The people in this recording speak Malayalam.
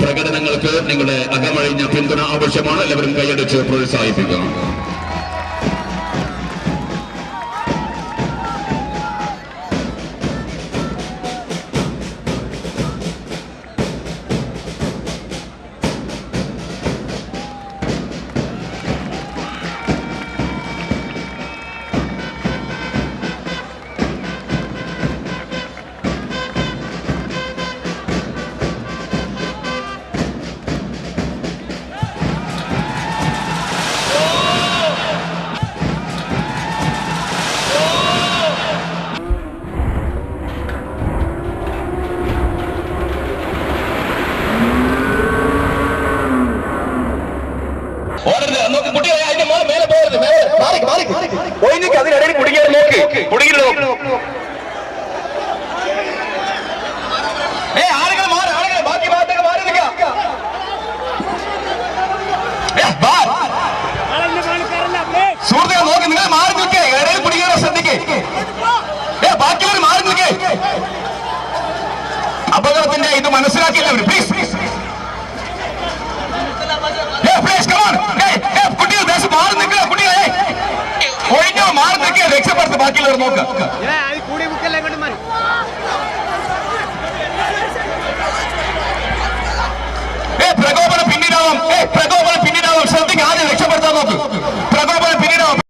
പ്രകടനങ്ങൾക്ക് നിങ്ങളുടെ അകമഴിഞ്ഞ പിന്തുണ ആവശ്യമാണ്. എല്ലാവരും കൈയടിച്ച് പ്രോത്സാഹിപ്പിക്കണം ഓടരുത്. നോക്ക് കുട്ടികളെ അതിന്റെ മോളെ മേലെ പോകരുത് മേലെ. മാറി മാറി പോയി നിൽക്ക് അതിനിടയിൽ കുടുങ്ങിയാൽ നോക്ക് കുടുങ്ങി നോക്ക്. ഏ ആളുകൾ മാറി ആളുകൾ ബാക്കി ഭാഗത്തേക്ക് മാറി നിൽക്കാം സുഹൃത്തുക്കൾ നോക്ക് നിങ്ങൾ മാറി നിൽക്കേ. ഇടയിൽ കുടുങ്ങിയവരെ ശ്രദ്ധിക്കേ. ബാക്കിയുള്ളവർ മാറി നിൽക്കേ. അപകടത്തിന്റെ ഇത് മനസ്സിലാക്കിയില്ല പ്ലീസ് പ്ലീസ് രക്ഷപ്പെടുത്ത് ബാക്കിയുള്ളവർ നോക്ക്. ഏ പ്രകോപനം പിന്നിടാവും ഏ പ്രകോപനം